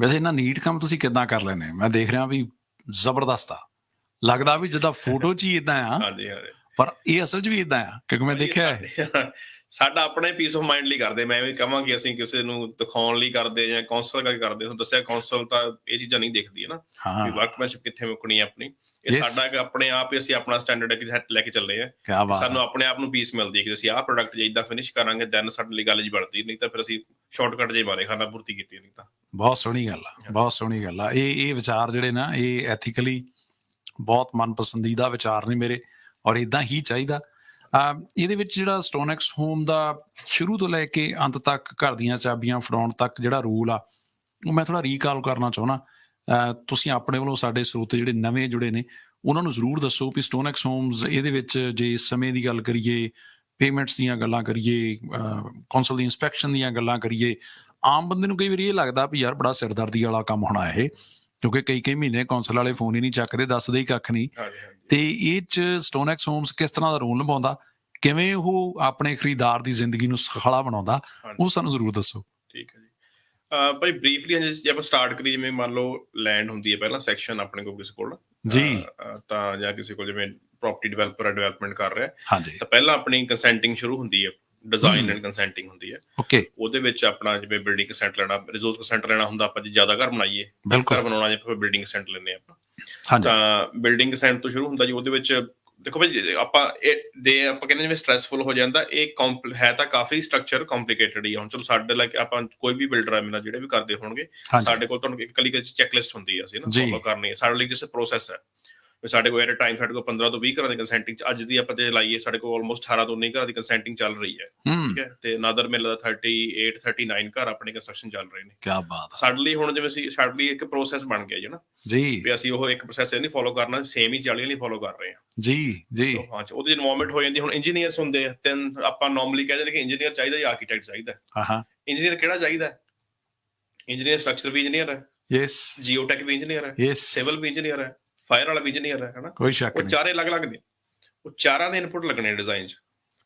ਵੈਸੇ ਇਹਨਾਂ ਨੀਟ ਕੰਮ ਤੁਸੀਂ ਕਿੱਦਾਂ ਕਰ ਲੈਨੇ ਮੈਂ ਦੇਖ ਰਿਹਾ ਵੀ ਜ਼ਬਰਦਸਤ ਆ। ਲੱਗਦਾ ਵੀ ਜਿੱਦਾਂ ਫੋਟੋ 'ਚ ਹੀ ਇਦਾਂ ਆ। ਹਾਂਜੀ ਹਾਂਜੀ। ਪਰ ਇਹ ਅਸਲ 'ਚ ਵੀ ਇਦਾਂ ਆ ਕਿਉਂਕਿ ਮੈਂ ਦੇਖਿਆ ਸਾਡੇ- ਆਪਣੇ ਪੀਸ ਆਫ ਮਾਈਂਡ ਲਈ ਕਰਦੇ। ਮੈਂ ਵੀ ਕਹਾਂ ਕਿ ਅਸੀਂ ਕਿਸੇ ਨੂੰ ਦਿਖਾਉਣ ਲਈ ਕਰਦੇ ਜਾਂ ਕਾਉਂਸਲ ਕਰਕੇ ਕਰਦੇ। ਹਾਂ ਦੱਸਿਆ ਕਾਉਂਸਲ ਤਾਂ ਇਹ ਚੀਜ਼ਾਂ ਨਹੀਂ ਦੇਖਦੀ ਹੈ। ਨਾ ਵੀ ਵਰਕਮੈਨਸ਼ਿਪ ਕਿੱਥੇ ਮੁੱਕਣੀ ਹੈ ਆਪਣੀ। ਇਹ. ਸਾਡਾ ਆਪਣੇ ਆਪ ਹੀ ਅਸੀਂ ਆਪਣਾ ਸਟੈਂਡਰਡ ਇੱਕ ਸੈੱਟ ਲੈ ਕੇ ਚੱਲੇ ਆ ਸਾਨੂੰ। ਆਪਣੇ ਆਪ ਨੂੰ ਪੀਸ ਮਿਲਦੀ ਹੈ ਕਿ ਅਸੀਂ ਆਹ ਪ੍ਰੋਡਕਟ ਜੇ ਇਦਾਂ ਫਿਨਿਸ਼ ਕਰਾਂਗੇ ਦੈਨ ਸਾਡੇ ਲਈ ਗੱਲ ਜੀ ਬਣਦੀ ਨਹੀਂ ਤਾਂ ਫਿਰ ਅਸੀਂ ਸ਼ਾਰਟਕਟ ਜੇ ਮਾਰੇ ਖਾਣਾ ਪੂਰਤੀ ਕੀਤੀ ਨਹੀਂ ਤਾਂ। ਬਹੁਤ ਸੋਹਣੀ ਗੱਲ ਆ ਬਹੁਤ ਸੋਹਣੀ ਗੱਲ ਆ। ਇਹ ਇਹ ਵਿਚਾਰ ਜਿਹੜੇ ਨਾ ਇਹ ਐਥੀਕਲੀ ਬਹੁਤ ਮਨਪਸੰਦੀਦਾ ਵਿਚਾਰ ਨੇ ਮੇਰੇ। ਔਰ ਇਦਾਂ ਹੀ ਚਾਹੀਦਾ। ਇਹਦੇ ਵਿੱਚ ਜਿਹੜਾ ਸਟੋਨੈਕਸ ਹੋਮ ਦਾ ਸ਼ੁਰੂ ਤੋਂ ਲੈ ਕੇ ਅੰਤ ਤੱਕ ਘਰ ਦੀਆਂ ਚਾਬੀਆਂ ਫੜਾਉਣ ਤੱਕ ਜਿਹੜਾ ਰੂਲ ਆ, ਉਹ ਮੈਂ ਥੋੜਾ ਰੀਕਾਲ ਕਰਨਾ ਚਾਹੁੰਦਾ। ਤੁਸੀਂ ਆਪਣੇ ਵੱਲੋਂ ਸਾਡੇ ਸਰੋਤੇ ਜਿਹੜੇ ਨਵੇਂ ਜੁੜੇ ਨੇ, ਉਹਨਾਂ ਨੂੰ ਜ਼ਰੂਰ ਦੱਸੋ ਵੀ ਸਟੋਨੈਕਸ ਹੋਮਸ ਇਹਦੇ ਵਿੱਚ ਜੇ ਸਮੇਂ ਦੀ ਗੱਲ ਕਰੀਏ ਪੇਮੈਂਟਸ ਦੀਆਂ ਗੱਲਾਂ ਕਰੀਏ ਕੌਂਸਲ ਦੀ ਇਨਸਪੈਕਸ਼ਨ ਦੀਆਂ ਗੱਲਾਂ ਕਰੀਏ, ਆਮ ਬੰਦੇ ਨੂੰ ਕਈ ਵਾਰੀ ਇਹ ਲੱਗਦਾ ਵੀ ਯਾਰ ਬੜਾ ਸਿਰਦਰਦੀ ਵਾਲਾ ਕੰਮ ਹੋਣਾ ਇਹ। ਕਿਉਂਕਿ ਕਈ ਕਈ ਮਹੀਨੇ ਕੌਂਸਲ ਵਾਲੇ ਫੋਨ ਹੀ ਨਹੀਂ ਚੱਕਦੇ ਦੱਸਦੇ ਹੀ ਕੱਖ ਨਹੀਂ। ਤੇ ਇਹ ਚ ਸਟੋਨੈਕਸ ਹੋਮਸ ਕਿਸ ਤਰ੍ਹਾਂ ਦਾ ਰੋਲ ਨਿਭਾਉਂਦਾ? ਕਿਵੇਂ ਉਹ ਆਪਣੇ ਖਰੀਦਦਾਰ ਦੀ ਜ਼ਿੰਦਗੀ ਨੂੰ ਸੁਖਾਲਾ ਬਣਾਉਂਦਾ। ਉਹ ਸਾਨੂੰ ਜ਼ਰੂਰ ਦੱਸੋ। ਠੀਕ ਹੈ ਜੀ। ਭਾਈ ਬਰੀਫਲੀ ਜੇ ਆਪਾਂ ਸਟਾਰਟ ਕਰੀਏ ਜਿਵੇਂ ਮੰਨ ਲਓ ਲੈਂਡ ਹੁੰਦੀ ਹੈ ਪਹਿਲਾਂ ਸੈਕਸ਼ਨ ਆਪਣੇ ਕੋਲ ਕਿਸੇ ਕੋਲ। ਜੀ। ਤਾਂ ਜਾਂ ਕਿਸੇ ਕੋਲ ਜਿਵੇਂ ਪ੍ਰਾਪਰਟੀ ਡਿਵੈਲਪਰ ਡਿਵੈਲਪਮੈਂਟ ਕਰ ਰਿਹਾ। ਤਾਂ ਪਹਿਲਾਂ ਆਪਣੀ ਕੰਸੈਂਟਿੰਗ ਸ਼ੁਰੂ ਹੁੰਦੀ ਹੈ। ਡਿਜ਼ਾਈਨ। ਐਂਡ ਕੰਸੈਂਟਿੰਗ ਹੁੰਦੀ ਹੈ। ਓਕੇ ਉਹਦੇ ਵਿੱਚ ਆਪਣਾ ਜਿਵੇਂ ਬਿਲਡਿੰਗ ਕੰਸੈਂਟ ਲੈਣਾ ਰਿਸੋਰਸ ਕੰਸੈਂਟ ਲੈਣਾ ਹੁੰਦਾ ਆਪਾਂ ਜੇ ਜ਼ਿਆਦਾ ਘਰ ਬਣਾਈਏ ਘਰ ਬਣਾਉਣਾ ਜਾਂ ਫਿਰ ਬਿਲਡਿੰਗ ਕੰਸੈਂਟ ਲੈਂਦੇ ਆਪਾਂ। ਹਾਂਜੀ। ਤਾਂ ਬਿਲਡਿੰਗ ਕੰਸੈਂਟ ਤੋਂ ਸ਼ੁਰੂ ਹੁੰਦਾ ਜੀ ਉਹਦੇ ਵਿੱਚ ਦੇਖੋ ਭਾਈ ਆਪਾਂ ਇਹ ਦੇ ਆਪਾਂ ਕਹਿੰਦੇ ਜਿਵੇਂ ਸਟ੍ਰੈਸਫੁਲ ਹੋ ਜਾਂਦਾ ਇਹ ਕੰਪਲ ਹੈ ਤਾਂ ਕਾਫੀ ਸਟਰਕਚਰ ਕੰਪਲਿਕੇਟਡ ਹੀ। ਹੁਣ ਚਲੋ ਸਾਡੇ ਲਈ ਆਪਾਂ ਕੋਈ ਵੀ ਬਿਲਡਰ ਆ ਮੇਰਾ ਜਿਹੜੇ ਵੀ ਕਰਦੇ ਹੋਣਗੇ ਸਾਡੇ ਕੋਲ ਤੁਹਾਨੂੰ ਇੱਕ ਕਲੀ ਚੈੱਕ ਲਿਸਟ ਹੁੰਦੀ ਹੈ ਅਸੀਂ ਨਾ। ਫੋਲੋ ਕਰਨੀ ਹੈ ਸਾਡੇ ਲਈ ਜਿਸ ਪ੍ਰੋਸੈਸ ਹੈ। ਵੀ ਸਾਡੇ ਕੋਲ ਐਟ ਟਾਈਮ ਸਾਡੇ ਕੋਲ 15 ਤੋਂ 20 ਘਰਾਂ ਦੀ ਕੰਸੈਂਟਿੰਗ ਅੱਜ ਦੀ ਆਪਾਂ ਜੇ ਲਾਈਏ ਸਾਡੇ ਕੋਲ ਆਲਮੋਸਟ 18 ਤੋਂ 19 ਘਰਾਂ ਦੀ ਕੰਸੈਂਟਿੰਗ ਚੱਲ ਰਹੀ ਹੈ। ਹੂੰ। ਠੀਕ ਹੈ? ਤੇ ਨਾਦਰ ਮਿਲ ਦਾ 38 39 ਘਰ ਆਪਣੇ ਕੰਸਟਰਕਸ਼ਨ ਚੱਲ ਰਹੇ ਨੇ। ਕੀ ਬਾਤ। ਸਾਡੇ ਲਈ ਹੁਣ ਜਿਵੇਂ ਅਸੀਂ ਸਾਡੇ ਲਈ ਇੱਕ ਪ੍ਰੋਸੈਸ ਬਣ ਗਿਆ ਜੀ ਨਾ। ਜੀ। ਵੀ ਅਸੀਂ ਉਹ ਇੱਕ ਪ੍ਰੋਸੈਸ ਨਹੀਂ ਫੋਲੋ ਕਰਨਾ ਸੇਮ ਹੀ 40 ਨਹੀਂ ਫੋਲੋ ਕਰ ਰਹੇ ਹਾਂ। ਜੀ ਜੀ। ਹਾਂ ਚ- ਉਹਦੀ ਇਨਵੋਲਵਮੈਂਟ ਹੋ ਜਾਂਦੀ ਹੁਣ ਇੰਜੀਨੀਅਰਸ ਹੁੰਦੇ ਆ ਤਿੰਨ ਆਪਾਂ ਨਾਰਮਲੀ ਕਹਿੰਦੇ ਨੇ ਕਿ ਇੰਜੀਨੀਅਰ ਚਾਹੀਦਾ ਜਾਂ ਆਰਕੀਟੈਕਟ ਚਾਹੀਦਾ। ਆਹਾਂ ਇੰਜੀਨੀਅਰ ਕਿਹੜਾ ਚਾਹੀਦਾ? ਇੰਜੀਨੀਅਰ ਸਟਰਕਚਰ ਵੀ ਇੰਜੀਨੀਅਰ ਹੈ। ਯੈਸ ਜੀਓਟੈਕ ਵੀ ਇੰਜੀਨੀਅਰ ਹੈ। ਯੈਸ ਸਿਵਲ ਵੀ ਇੰਜੀਨੀਅਰ ਹੈ। ਫਾਇਰ ਵਾਲਾ ਵੀ ਇੰਜੀਨੀਅਰ ਹੈ ਹਨਾ ਕੋਈ ਸ਼ੱਕ ਉਹ ਨਹੀਂ। ਚਾਰੇ ਅਲੱਗ-ਅਲੱਗ ਨੇ। ਉਹ ਚਾਰਾਂ ਦੇ ਇਨਪੁਟ ਲੱਗਣੇ ਡਿਜ਼ਾਈਨ 'ਚ।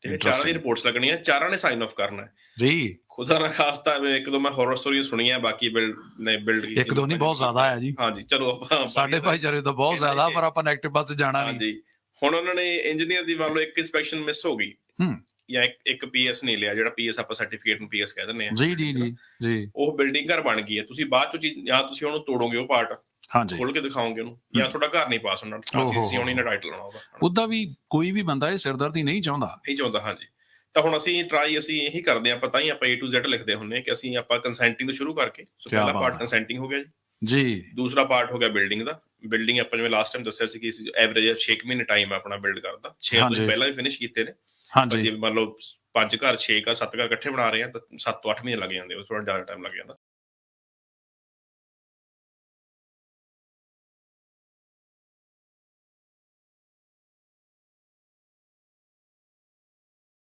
ਠੀਕ ਹੈ ਚਾਰਾਂ ਦੀ. ਰਿਪੋਰਟਸ ਲੱਗਣੀਆਂ ਚਾਰਾਂ ਨੇ ਸਾਈਨ ਆਫ ਕਰਨਾ ਹੈ। ਜੀ। ਖੁਦਾ ਨਾ ਖਾਸਤਾ ਇੱਕ ਦੋ ਮੈਂ ਹੌਰਰ ਸਟੋਰੀ ਸੁਣੀਆਂ ਬਾਕੀ ਬਿਲਡ ਨੇ ਬਿਲਡ ਇੱਕ ਦੋ ਨਹੀਂ ਬਹੁਤ ਜ਼ਿਆਦਾ ਆ ਜੀ। ਹਾਂਜੀ ਚਲੋ ਆਪਾਂ ਸਾਡੇ ਭਾਈਚਾਰੇ ਤਾਂ ਬਹੁਤ ਜ਼ਿਆਦਾ ਪਰ ਆਪਾਂ ਨੈਗੇਟਿਵ ਪਾਸੇ ਜਾਣਾ ਨਹੀਂ। ਹਾਂਜੀ। ਹੁਣ ਉਹਨਾਂ ਨੇ ਇੰਜੀਨੀਅਰ ਦੀ ਮੰਨ ਲਓ ਇੱਕ ਇਨਸਪੈਕਸ਼ਨ ਮਿਸ ਹੋ ਗਈ। ਹੂੰ। ਜਾਂ ਇੱਕ ਇੱਕ ਪੀਐਸ ਨਹੀਂ ਲਿਆ ਜਿਹੜਾ ਪੀਐਸ ਆਪਾਂ ਸਰਟੀਫਿਕੇਟ ਨੂੰ ਪੀਐਸ ਕਹਿ ਦਿੰਦੇ ਆ। ਜੀ ਜੀ ਜੀ ਜੀ। ਉਹ ਬਿਲਡਿੰਗ ਘਰ ਬਣ ਗਈ ਹੈ। ਤੁਸੀਂ ਬਾਅਦ ਚ ਚੀਜ਼ ਜਾਂ ਤੁਸੀਂ ਉਹਨੂੰ ਤੋੜੋਗੇ ਉਹ ਪਾਰਟ ਹਾਂਜੀ। ਖੋਲ ਕੇ ਦਿਖਾਓਗੇ ਉਹਨੂੰ ਜਾਂ ਤੁਹਾਡਾ ਘਰ ਨਹੀਂ ਪਾਸ ਹੋਣਾ। ਸੀਸੀ ਹੋਣੀ ਨਾ ਟਾਈਟਲ ਲਾਉਣਾ ਉਹਦਾ। ਉਦਾਂ ਵੀ ਕੋਈ ਵੀ ਬੰਦਾ ਇਹ ਸਿਰਦਰਦੀ ਨਹੀਂ ਚਾਹੁੰਦਾ। ਨਹੀਂ ਚਾਹੁੰਦਾ ਹਾਂਜੀ। ਤਾਂ ਹੁਣ ਅਸੀਂ ਟਰਾਈ ਅਸੀਂ ਇਹੀ ਕਰਦੇ ਹਾਂ ਪਤਾ ਹੀ ਆਪਾਂ A to Z ਲਿਖਦੇ ਹੁੰਨੇ ਕਿ ਅਸੀਂ ਆਪਾਂ ਕੰਸੈਂਟਿੰਗ ਤੋਂ ਸ਼ੁਰੂ ਕਰਕੇ ਸੋ ਪਹਿਲਾ ਪਾਰਟ ਹੈ। ਕੰਸੈਂਟਿੰਗ ਹੋ ਗਿਆ ਜੀ। ਜੀ। ਦੂਸਰਾ ਪਾਰਟ ਹੋ ਗਿਆ ਬਿਲਡਿੰਗ ਦਾ। ਬਿਲਡਿੰਗ ਆਪਾਂ ਜਿਵੇਂ ਲਾਸਟ ਟਾਈਮ ਦੱਸਿਆ ਸੀ ਕਿ ਐਵਰੇਜ 6 ਮਹੀਨੇ ਟਾਈਮ ਹੈ ਆਪਣਾ ਬਿਲਡ ਕਰਨ ਦਾ। 6 ਹਾਂਜੀ। ਤੁਸੀਂ ਪਹਿਲਾਂ ਵੀ ਫਿਨਿਸ਼ ਕੀਤੇ ਨੇ। ਹਾਂਜੀ। ਜੇ ਮੰਨ ਲਓ ਪੰਜ ਘਰ 6 ਘਰ 7 ਘਰ ਇਕੱਠੇ ਬਣਾ ਰਹੇ ਆ ਤਾਂ 7 ਤੋਂ 8 ਮਹੀਨੇ ਲੱਗ ਜਾਂਦੇ ਉਹ ਥੋੜਾ ਜ਼ਿਆਦਾ ਟਾਈਮ ਲੱਗ ਜਾਂਦਾ।